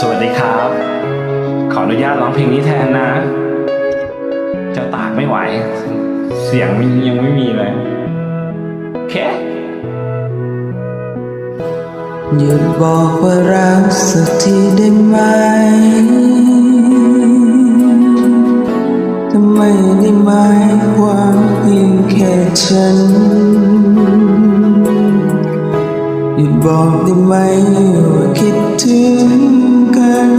สวัสดีครับ ขออนุญาตร้องเพลงนี้แทนนะ เจ้าตากไม่ไหว เสียงยังไม่มีเลยโอเคหยุดบอกว่ารักสักทีได้ไหมทำไมได้หมายความเพียงแค่ฉันหยุดบอกได้ไหมว่าคิดถึง น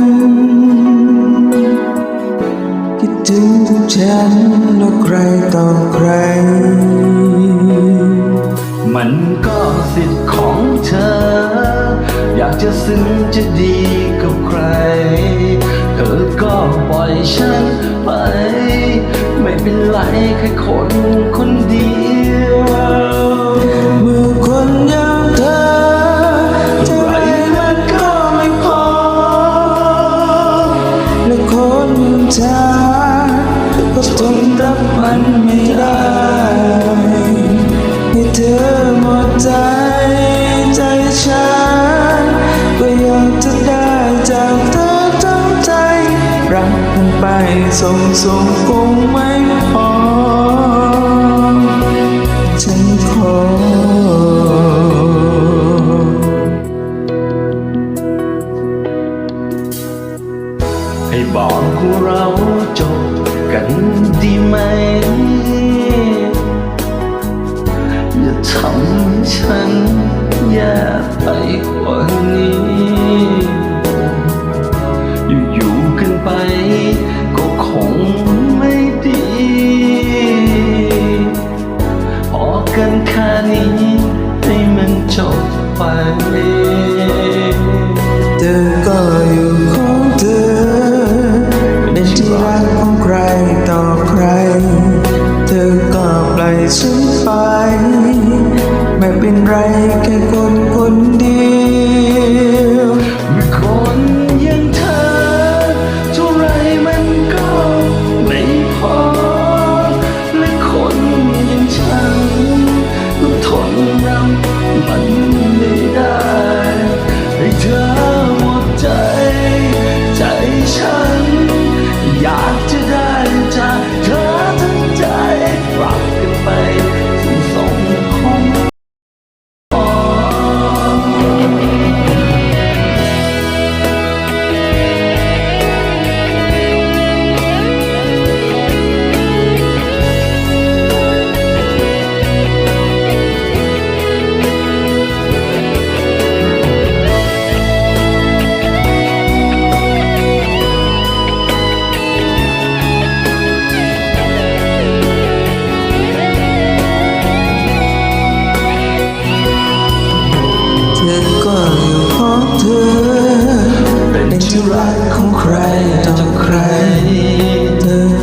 คิดถึงทุกฉันแล้วใครต่อใคร มันก็สิทธิ์ของเธอ อยากจะซึ้งจะดีกับใคร เธอก็ปล่อยฉันไป ไม่เป็นไรแค่คนคนดี เธอก็ทนรับมันไม่ได้ให้เธอหมดใจใจฉันก็อยากจะได้จากเธอทั้งใจ รักมันไปส่งส่งคงไม่พอ ให้บอกคู่เราจบกันดีไหม อย่าทำฉันแย่ไปกว่านี้ อยู่ๆกันไปก็คงไม่ดีพอกันแค่นี้ให้มันจบไป อกใคร เธอก็ปล่อยฉันไป ไม่เป็นไรแค่คนคนเดียว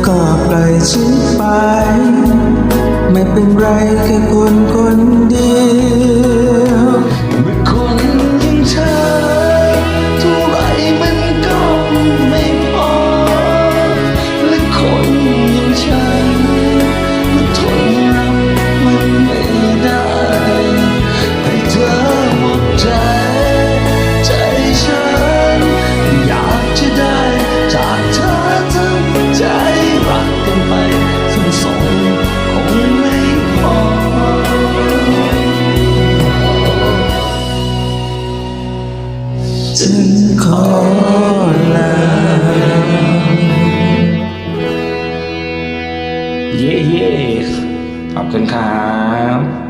ก็ปล่อยฉันไป ไม่เป็นไรแค่คนคน เย่เย่ขอบคุณครับ